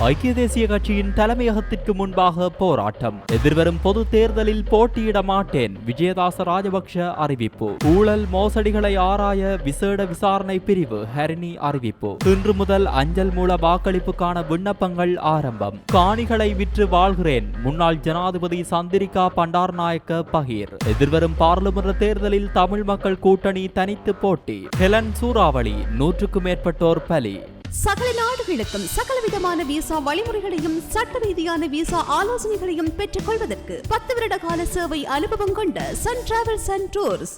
ஐக்கிய தேசிய கட்சியின் தலைமையகத்திற்கு முன்பாக போராட்டம். எதிர்வரும் பொது தேர்தலில் போட்டியிட மாட்டேன் விஜயதாச ராஜபக்ஷ அறிவிப்பு. ஊழல் மோசடிகளை ஆராய விசேட விசாரணை பிரிவு ஹரிணி அறிவிப்பு. இன்று முதல் அஞ்சல் மூல வாக்களிப்புக்கான விண்ணப்பங்கள் ஆரம்பம். காணிகளை விற்று வாழ்கிறேன் முன்னாள் ஜனாதிபதி சந்திரிகா பண்டார்நாயக்க பகீர். எதிர்வரும் பாராளுமன்ற தேர்தலில் தமிழ் மக்கள் கூட்டணி தனித்து போட்டி. ஹெலன் சூறாவளி நூற்றுக்கும் மேற்பட்டோர் பலி. சகல நாடுகளுக்கும் சகலவிதமான விசா வழிமுறைகளையும் சட்ட ரீதியான விசா ஆலோசனைகளையும் பெற்றுக் கொள்வதற்கு பத்து வருட கால சேவை அனுபவம் கொண்ட சன் டிராவல்ஸ் அண்ட் டூர்ஸ்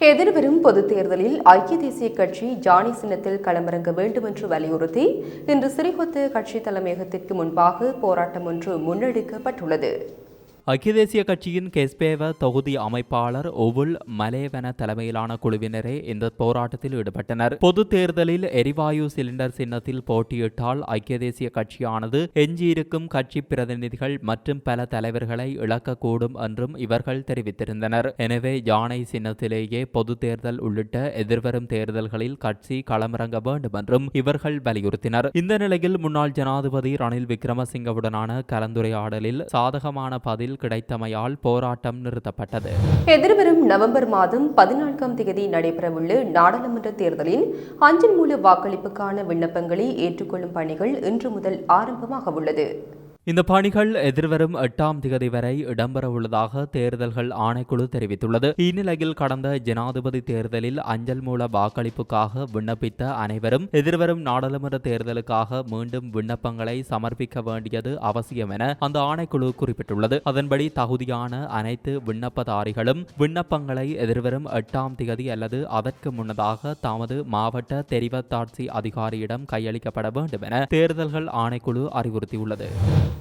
எதிர்வரும் பொதுத் தேர்தலில் ஐக்கிய தேசிய கட்சி ஜானி சின்னத்தில் களமிறங்க வேண்டும் என்று வலியுறுத்தி இன்று சிறிகொத்து கட்சி தலைமையகத்திற்கு முன்பாக போராட்டம் ஒன்று முன்னெடுக்கப்பட்டுள்ளது. ஐக்கிய தேசிய கட்சியின் கெஸ்பேவ தொகுதி அமைப்பாளர் ஒவுல் மலேவன தலைமையிலான குழுவினரே இந்த போராட்டத்தில் ஈடுபட்டனர். பொது தேர்தலில் எரிவாயு சிலிண்டர் சின்னத்தில் போட்டியிட்டால் ஐக்கிய தேசிய கட்சியானது எஞ்சியிருக்கும் கட்சி பிரதிநிதிகள் மற்றும் பல தலைவர்களை இழக்கக்கூடும் என்றும் இவர்கள் தெரிவித்திருந்தனர். எனவே யானை சின்னத்திலேயே பொது தேர்தல் உள்ளிட்ட எதிர்வரும் தேர்தல்களில் கட்சி களமிறங்க வேண்டும் என்றும் இவர்கள் வலியுறுத்தினர். இந்த நிலையில் முன்னாள் ஜனாதிபதி ரணில் விக்ரமசிங்கவுடனான கலந்துரையாடலில் சாதகமான பதில் கிடைத்தமையால் போராட்டம் நிறுத்தப்பட்டது. எதிர்வரும் நவம்பர் மாதம் பதினான்காம் தேதி நடைபெறவுள்ள நாடாளுமன்ற தேர்தலின் அஞ்சல் மூல வாக்களிப்புக்கான விண்ணப்பங்களை ஏற்றுக்கொள்ளும் பணிகள் இன்று முதல் ஆரம்பமாக உள்ளது. இந்த பணிகள் எதிர்வரும் எட்டாம் திகதி வரை இடம்பெறவுள்ளதாக தேர்தல்கள் ஆணைக்குழு தெரிவித்துள்ளது. இந்நிலையில் கடந்த ஜனாதிபதி தேர்தலில் அஞ்சல் மூல வாக்களிப்புக்காக விண்ணப்பித்த அனைவரும் எதிர்வரும் நாடாளுமன்ற தேர்தலுக்காக மீண்டும் விண்ணப்பங்களை சமர்ப்பிக்க வேண்டியது அவசியம் என அந்த ஆணைக்குழு குறிப்பிட்டுள்ளது. அதன்படி தகுதியான அனைத்து விண்ணப்பதாரிகளும் விண்ணப்பங்களை எதிர்வரும் எட்டாம் திகதி அல்லது அதற்கு முன்னதாக தமது மாவட்ட தெரிவத்தாட்சி அதிகாரியிடம் கையளிக்கப்பட வேண்டும் என தேர்தல்கள் ஆணைக்குழு அறிவுறுத்தியுள்ளது.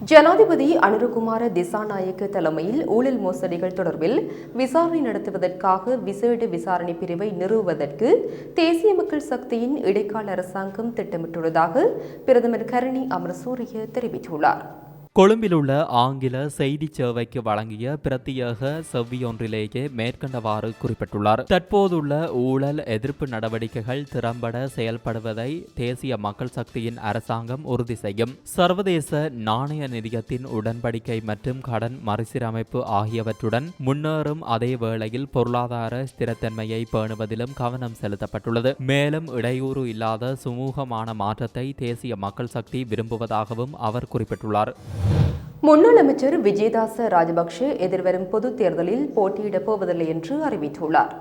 ஜனாதிபதி அனுரகுமார திசாநாயக்க தலைமையில் ஊழல் மோசடிகள் தொடர்பில் விசாரணை நடத்துவதற்காக விசேட விசாரணை பிரிவை நிறுவுவதற்கு தேசிய மக்கள் சக்தியின் இடைக்கால அரசாங்கம் திட்டமிட்டுள்ளதாக பிரதமர் கரணி அமர்சூரிய தெரிவித்துள்ளார். கொழும்பில் உள்ள ஆங்கில செய்தி சேவைக்கு வழங்கிய பிரத்யேக செவ்வியொன்றிலேயே மேற்கண்டவாறு குறிப்பிட்டுள்ளார். தற்போதுள்ள ஊழல் எதிர்ப்பு நடவடிக்கைகள் திறம்பட செயல்படுவதை தேசிய மக்கள் சக்தியின் அரசாங்கம் உறுதி செய்யும். சர்வதேச நாணய நிதியத்தின் உடன்படிக்கை மற்றும் கடன் மறுசீரமைப்பு ஆகியவற்றுடன் முன்னேறும் அதே வேளையில் பொருளாதார ஸ்திரத்தன்மையை பேணுவதிலும் கவனம் செலுத்தப்பட்டுள்ளது. மேலும் இடையூறு இல்லாத சுமூகமான மாற்றத்தை தேசிய மக்கள் சக்தி விரும்புவதாகவும் அவர் குறிப்பிட்டுள்ளார். முன்னாள் அமைச்சர் விஜயதாச ராஜபக்ஷ எதிர்வரும் பொதுத் தேர்தலில் போட்டியிடப் போவதில்லை என்று அறிவித்துள்ளார்.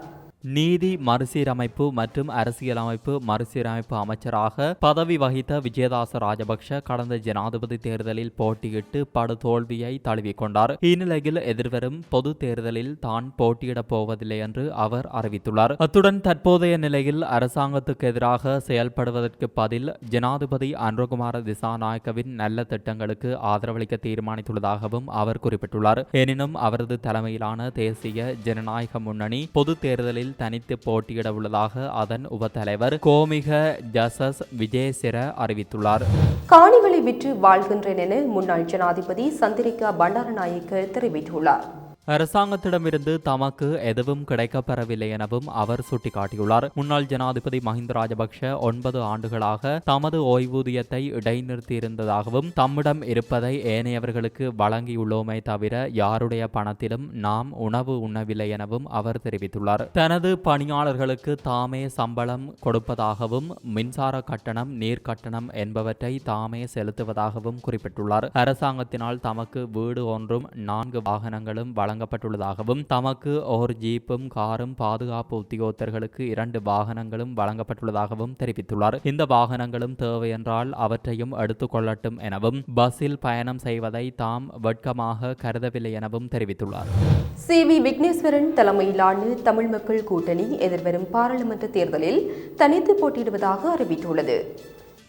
நீதி மறுசீரமைப்பு மற்றும் அரசியலமைப்பு மறுசீரமைப்பு அமைச்சராக பதவி வகித்த விஜயதாச ராஜபக்ஷ கடந்த ஜனாதிபதி தேர்தலில் போட்டியிட்டு படு தோல்வியை தழுவிக்கொண்டார் இந்நிலையில் எதிர்வரும் பொது தேர்தலில் தான் போட்டியிடப் போவதில்லை என்று அவர் அறிவித்துள்ளார். அத்துடன் தற்போதைய நிலையில் அரசாங்கத்துக்கு எதிராக செயல்படுவதற்கு பதில் ஜனாதிபதி அன்ரகுமார திசாநாயக்கவின் நல்ல திட்டங்களுக்கு ஆதரவளிக்க தீர்மானித்துள்ளதாகவும் அவர் குறிப்பிட்டுள்ளார். எனினும் அவரது தலைமையிலான தேசிய ஜனநாயக முன்னணி பொது தேர்தலில் தனித்து போட்டியிட உள்ளதாக அதன் உபத்தலைவர் கோமிக ஜசஸ் விஜயசிர அறிவித்துள்ளார். காணிகளை விற்று வாழ்கின்றேன் என முன்னாள் ஜனாதிபதி சந்திரிகா பண்டாரநாயக்க தெரிவித்துள்ளார். அரசாங்கத்திடமிருந்து தமக்கு எதுவும் கிடைக்கப்பெறவில்லை எனவும் அவர் சுட்டிக்காட்டியுள்ளார். முன்னாள் ஜனாதிபதி மஹிந்த ராஜபக்ஷ ஒன்பது ஆண்டுகளாக தமது ஓய்வூதியத்தை இடைநிறுத்தியிருந்ததாகவும் தம்மிடம் இருப்பதை ஏனையவர்களுக்கு வழங்கியுள்ளோமே தவிர யாருடைய பணத்திலும் நாம் உணவு உண்ணவில்லை எனவும் அவர் தெரிவித்துள்ளார். தனது பணியாளர்களுக்கு தாமே சம்பளம் கொடுப்பதாகவும் மின்சார கட்டணம் நீர் கட்டணம் என்பவற்றை தாமே செலுத்துவதாகவும் குறிப்பிட்டுள்ளார். அரசாங்கத்தினால் தமக்கு வீடு ஒன்றும் நான்கு வாகனங்களும் வழங்கப்பட்டுள்ளதாகவும் தமக்கு ஒரு ஜீப்பும் காரும் பாதுகாப்பு உத்தியோகத்தர்களுக்கு இரண்டு வாகனங்களும் வழங்கப்பட்டுள்ளதாகவும் தெரிவித்துள்ளார். இந்த வாகனங்களும் தேவையென்றால் அவற்றையும் எடுத்துக்கொள்ளட்டும் எனவும் பஸ்ஸில் பயணம் செய்வதை தாம் வெட்கமாக கருதவில்லை எனவும் தெரிவித்துள்ளார். சி. வி. விக்னேஸ்வரன் தலைமையிலான தமிழ் மக்கள் கூட்டணி எதிர்வரும் பாராளுமன்ற தேர்தலில் தனித்து போட்டியிடுவதாக அறிவித்துள்ளது.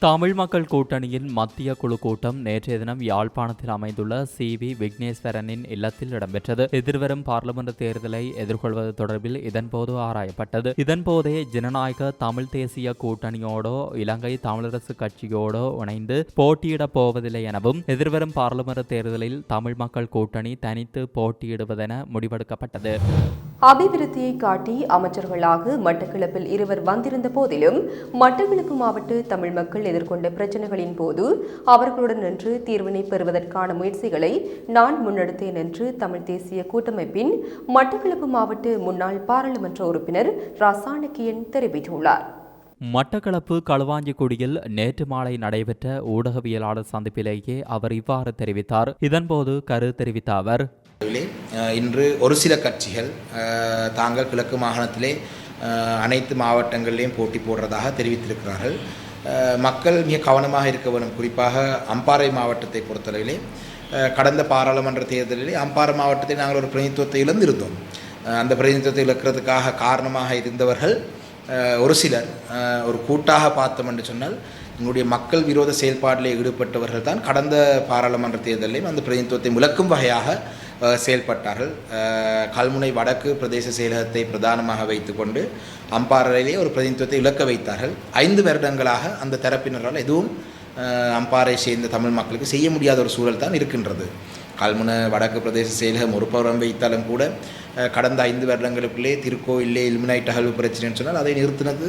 தமிழ் மக்கள் கூட்டணியின் மத்திய குழு கூட்டம் நேற்றைய தினம் யாழ்ப்பாணத்தில் அமைந்துள்ள சி வி விக்னேஸ்வரனின் இல்லத்தில் இடம்பெற்றது. எதிர்வரும் பார்லிமெண்ட் தேர்தலை எதிர்கொள்வது தொடர்பில் இதன்போது ஆராயப்பட்டது. இதன்போதே ஜனநாயக தமிழ் தேசிய கூட்டணியோடோ இலங்கை தமிழரசு கட்சியோடோ இணைந்து போட்டியிடப் போவதில்லை எனவும் எதிர்வரும் பார்லிமெண்ட் தேர்தலில் தமிழ் மக்கள் கூட்டணி தனித்து போட்டியிடுவதென முடிவெடுக்கப்பட்டது. அபிவிருத்தியை காட்டி அமைச்சர்களாக மட்டக்களப்பில் இருவர் வந்திருந்த போதிலும் மட்டக்களப்பு மாவட்ட தமிழ் மக்கள் எதிர்கொண்ட பிரச்சனைகளின் போது அவர்களுடன் நின்று தீர்வினை பெறுவதற்கான முயற்சிகளை நான் முன்னெடுத்தேன் என்று தமிழ் தேசிய கூட்டமைப்பின் மட்டக்களப்பு மாவட்ட முன்னாள் பாராளுமன்ற உறுப்பினர் ரசானகியன் தெரிவித்துள்ளார். மட்டக்களப்பு களுவாஞ்சிக்குடியில் நேற்று மாலை நடைபெற்ற ஊடகவியலாளர் சந்திப்பிலேயே அவர் இவ்வாறு தெரிவித்தார். இதன்போது கரு தெரிவித்த அவர் இன்று ஒரு சில கட்சிகள் தாங்கள் கிழக்கு மாகாணத்திலே அனைத்து மாவட்டங்களிலேயும் போட்டி போடுறதாக தெரிவித்திருக்கிறார்கள். மக்கள் மிக கவனமாக இருக்க வேண்டும். குறிப்பாக அம்பாறை மாவட்டத்தை பொறுத்தளவிலே கடந்த பாராளுமன்ற தேர்தலிலே அம்பாறை மாவட்டத்தில் நாங்கள் ஒரு பிரதிநிதித்துவத்தை இழந்திருந்தோம். அந்த பிரதிநிதித்துவத்தை இழக்கிறதுக்காக காரணமாக இருந்தவர்கள் ஒரு சிலர் ஒரு கூட்டாக பார்த்தோம் என்று சொன்னால் எங்களுடைய மக்கள் விரோத செயல்பாட்டில் ஈடுபட்டவர்கள் தான் கடந்த பாராளுமன்ற தேர்தலிலும் அந்த பிரதிநிதித்துவத்தை விளக்கும் வகையாக செயல்பட்டார்கள். கல்முனை வடக்கு பிரதேச செயலகத்தை பிரதானமாக வைத்துக்கொண்டு அம்பாறையிலே ஒரு பிரதிநிதித்துவத்தை இழக்க வைத்தார்கள். ஐந்து வருடங்களாக அந்த தரப்பினரால் எதுவும் அம்பாறை சேர்ந்த தமிழ் மக்களுக்கு செய்ய முடியாத ஒரு சூழல் தான் இருக்கின்றது. கல்முனை வடக்கு பிரதேச செயலகம் ஒரு புறம் வைத்தாலும் கூட கடந்த ஐந்து வருடங்களுக்குள்ளே திருக்கோயிலே இல்மினைட் அகழ்வு பிரச்சனைன்னு சொன்னால் அதை நிறுத்தினது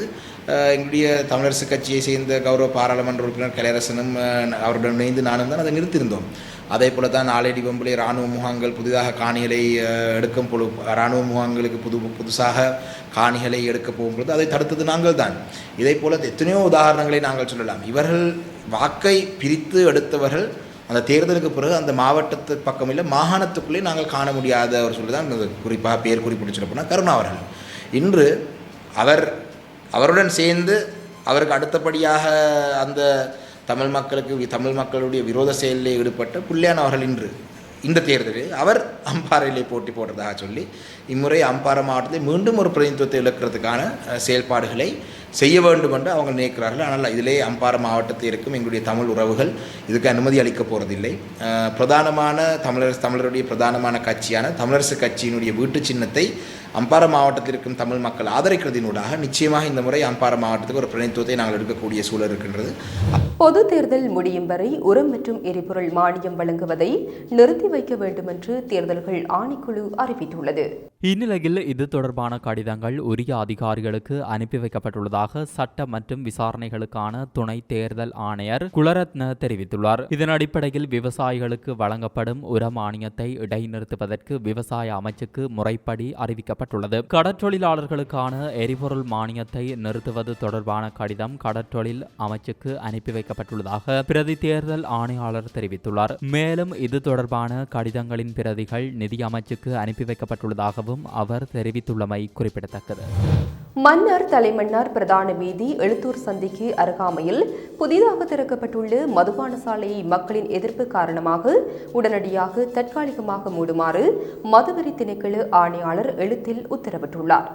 எங்களுடைய தமிழரசு கட்சியை சேர்ந்த கௌரவ பாராளுமன்ற உறுப்பினர் கலையரசனும் அவருடன் இணைந்து நானும் தான் அதை நிறுத்தியிருந்தோம். அதே போல் தான் நாளடி வம்பிலே இராணுவ முகாங்கள் புதிதாக காணிகளை எடுக்கும் பொழு இராணுவ முகாங்களுக்கு புது புதுசாக காணிகளை எடுக்க போகும்பொழுது அதை தடுத்தது நாங்கள் தான். இதே போல் எத்தனையோ உதாரணங்களை நாங்கள் சொல்லலாம். இவர்கள் வாக்கை பிரித்து எடுத்தவர்கள் அந்த தேர்தலுக்கு பிறகு அந்த மாவட்டத்து பக்கம் இல்லை மாகாணத்துக்குள்ளே நாங்கள் காண முடியாத ஒரு சொல்லி தான் குறிப்பாக பேர் குறிப்பிட்டு சொல்ல போனால் கருணா அவர்கள். இன்று அவர் அவருடன் சேர்ந்து அவருக்கு அடுத்தபடியாக அந்த தமிழ் மக்களுக்கு தமிழ் மக்களுடைய விரோத செயலில் ஈடுபட்ட புள்ளியான் அவர்கள் இன்று இந்த தேர்தலில் அவர் அம்பாறையிலே போட்டி போடுறதாக சொல்லி இம்முறை அம்பாறை மாவட்டத்தில் மீண்டும் ஒரு பிரதிநிதித்துவத்தை இழக்கிறதுக்கான செயல்பாடுகளை செய்ய வேண்டும் என்று அவங்க நினைக்கிறார்கள். ஆனால் இதிலே அம்பாறை மாவட்டத்தில் இருக்கும் எங்களுடைய தமிழ் உறவுகள் இதுக்கு அனுமதி அளிக்க போகிறதில்லை பிரதானமான தமிழரசு தமிழருடைய பிரதானமான கட்சியான தமிழரசு கட்சியினுடைய வீட்டு சின்னத்தை அம்பாறை மாவட்டத்தில் இருக்கும் தமிழ் மக்கள் ஆதரிக்கிறதினூடாக நிச்சயமாக இந்த முறை அம்பாறை மாவட்டத்துக்கு ஒரு பிரதிநிதித்துவத்தை நாங்கள் எடுக்கக்கூடிய சூழல் இருக்கின்றது. பொது தேர்தல் முடியும் வரை உரம் மற்றும் எரிபொருள் மானியம் வழங்குவதை நிறுத்தி வைக்க வேண்டும் என்று தேர்தல்கள் ஆணைக்குழு அறிவித்துள்ளது. இந்நிலையில் இது தொடர்பான கடிதங்கள் உரிய அதிகாரிகளுக்கு அனுப்பி வைக்கப்பட்டுள்ளதாக சட்ட மற்றும் விசாரணைகளுக்கான துணை தேர்தல் ஆணையர் குலரத்ன தெரிவித்துள்ளார். இதன் அடிப்படையில் விவசாயிகளுக்கு வழங்கப்படும் உர மானியத்தை இடைநிறுத்துவதற்கு விவசாய அமைச்சுக்கு முறைப்படி அறிவிக்கப்பட்டுள்ளது. கடற்றொழிலாளர்களுக்கான எரிபொருள் மானியத்தை நிறுத்துவது தொடர்பான கடிதம் கடற்றொழில் அமைச்சுக்கு அனுப்பி வைக்கப்பட்டுள்ளதாக பிரதி தேர்தல் ஆணையாளர் தெரிவித்துள்ளார். மேலும் இது தொடர்பான கடிதங்களின் பிரதிகள் நிதி அமைச்சுக்கு அனுப்பி வைக்கப்பட்டுள்ளதாகவும் அவர் தெரிவித்துள்ளமை குறிப்பிடத்தக்கது. மன்னார் தலைமன்னார் பிரதான வீதி எழுத்தூர் சந்திக்கு அருகாமையில் புதிதாக திறக்கப்பட்டுள்ள மதுபான சாலையை மக்களின் எதிர்ப்பு காரணமாக உடனடியாக தற்காலிகமாக மூடுமாறு மதுவரி திணைக்கள ஆணையாளர் எழுத்தில் உத்தரவிட்டுள்ளார்.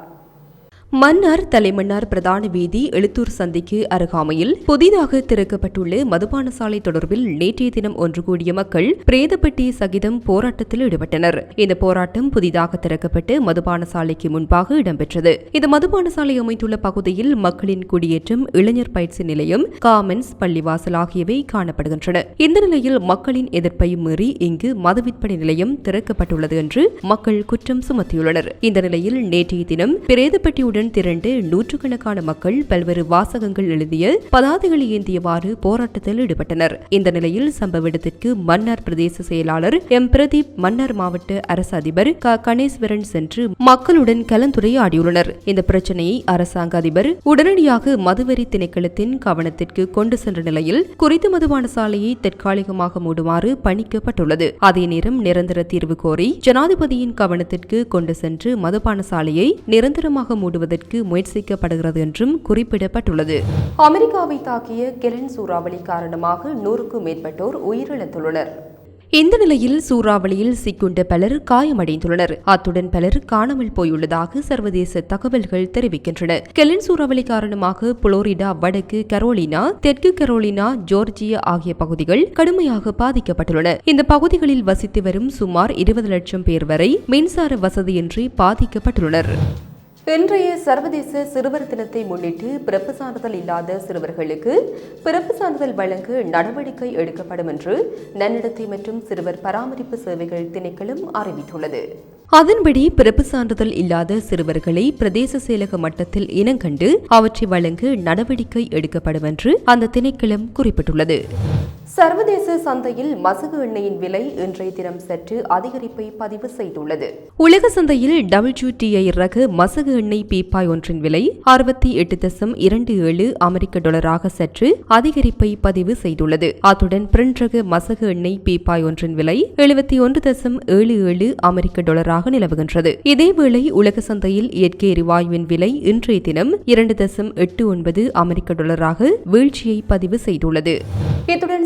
மன்னார் தலைமன்னார் பிரதான வீதி எழுத்தூர் சந்திக்கு அருகாமையில் புதிதாக திறக்கப்பட்டுள்ள மதுபான சாலை தொடர்பில் நேற்றைய தினம் ஒன்று கூடிய மக்கள் பிரேதப்பட்டி சகிதம் போராட்டத்தில் ஈடுபட்டனர். இந்த போராட்டம் புதிதாக திறக்கப்பட்டு மதுபான சாலைக்கு முன்பாக இடம்பெற்றது. இந்த மதுபான சாலை அமைந்துள்ள பகுதியில் மக்களின் குடியேற்றம் இளைஞர் பயிற்சி நிலையம் காமன்ஸ் பள்ளிவாசல் ஆகியவை காணப்படுகின்றன. இந்த நிலையில் மக்களின் எதிர்ப்பை மீறி இங்கு மது விற்பனை நிலையம் திறக்கப்பட்டுள்ளது என்று மக்கள் குற்றம் சுமத்தியுள்ளனர். இந்த நிலையில் நேற்றைய தினம் பிரேதப்பட்டியுடன் திரண்டு நூற்றுக்கணக்கான மக்கள் பல்வேறு வாசகங்கள் எழுதிய பதாதைகளை ஏந்தியவாறு போராட்டத்தில் ஈடுபட்டனர். இந்த நிலையில் சம்பவ இடத்திற்கு மன்னார் பிரதேச செயலாளர் எம். பிரதீப் மன்னார் மாவட்ட அரசு அதிபர் க. கணேஸ்வரன் சென்று மக்களுடன் கலந்துரையாடியுள்ளனர். இந்த பிரச்சனையை அரசாங்க அதிபர் உடனடியாக மதுவரி திணைக்களத்தின் கவனத்திற்கு கொண்டு சென்ற நிலையில் குறித்த மதுபான சாலையை தற்காலிகமாக மூடுமாறு பணிக்கப்பட்டுள்ளது. அதே நேரம் நிரந்தர தீர்வு கோரி ஜனாதிபதியின் கவனத்திற்கு கொண்டு சென்று மதுபான சாலையை நிரந்தரமாக மூடுவது மூடுவதற்கு முயற்சிக்கப்படுகிறது என்றும் குறிப்பிடப்பட்டுள்ளது. அமெரிக்காவை தாக்கிய கெலன் சூறாவளி காரணமாக நூறுக்கும் மேற்பட்டோர் உயிரிழந்துள்ளனர். இந்த நிலையில் சூறாவளியில் சிக்குண்ட பலர் காயமடைந்துள்ளனர். அத்துடன் பலர் காணாமல் போயுள்ளதாக சர்வதேச தகவல்கள் தெரிவிக்கின்றன. கெலின் சூறாவளி காரணமாக புளோரிடா வடக்கு கரோலினா தெற்கு கரோலினா ஜோர்ஜியா ஆகிய பகுதிகள் கடுமையாக பாதிக்கப்பட்டுள்ளன. இந்த பகுதிகளில் வசித்து வரும் சுமார் இருபது லட்சம் பேர் வரை மின்சார வசதியின்றி பாதிக்கப்பட்டுள்ளனர். இன்றைய சர்வதேச சிறுவர் தினத்தை முன்னிட்டு பிறப்பு சான்றிதழ் இல்லாத சிறுவர்களுக்கு பிறப்பு சான்றிதழ் வழங்க நடவடிக்கை எடுக்கப்படும் என்று நன்னடத்தை மற்றும் சிறுவர் பராமரிப்பு சேவைகள் திணைக்களம் அறிவித்துள்ளது. அதன்படி பிறப்பு சான்றிதழ் இல்லாத சிறுவர்களை பிரதேச செயலக மட்டத்தில் இனங்கண்டு அவற்றை வழங்க நடவடிக்கை எடுக்கப்படும் என்று அந்த திணைக்களம் குறிப்பிட்டுள்ளது. சர்வதேச சந்தையில் மசகு எண்ணெயின் விலை இன்றைய தினம் சற்று அதிகரிப்பை பதிவு செய்துள்ளது. உலக சந்தையில் டபிள்யூடிஐ ரக மசகு எண்ணெய் பீப்பாய் ஒன்றின் விலை அறுபத்தி எட்டு தசம் இரண்டு ஏழு அமெரிக்க டாலராக சற்று அதிகரிப்பை பதிவு செய்துள்ளது. அத்துடன் பிரிண்ட் ரக மசகு எண்ணெய் பீப்பாய் ஒன்றின் விலை எழுபத்தி ஒன்று தசம் ஏழு ஏழு அமெரிக்க டாலராக நிலவுகின்றது. இதேவேளை உலக சந்தையில் இயற்கை எரிவாயுவின் விலை இன்றைய தினம் இரண்டு தசம் எட்டு ஒன்பது அமெரிக்க டாலராக வீழ்ச்சியை பதிவு செய்துள்ளது. இத்துடன்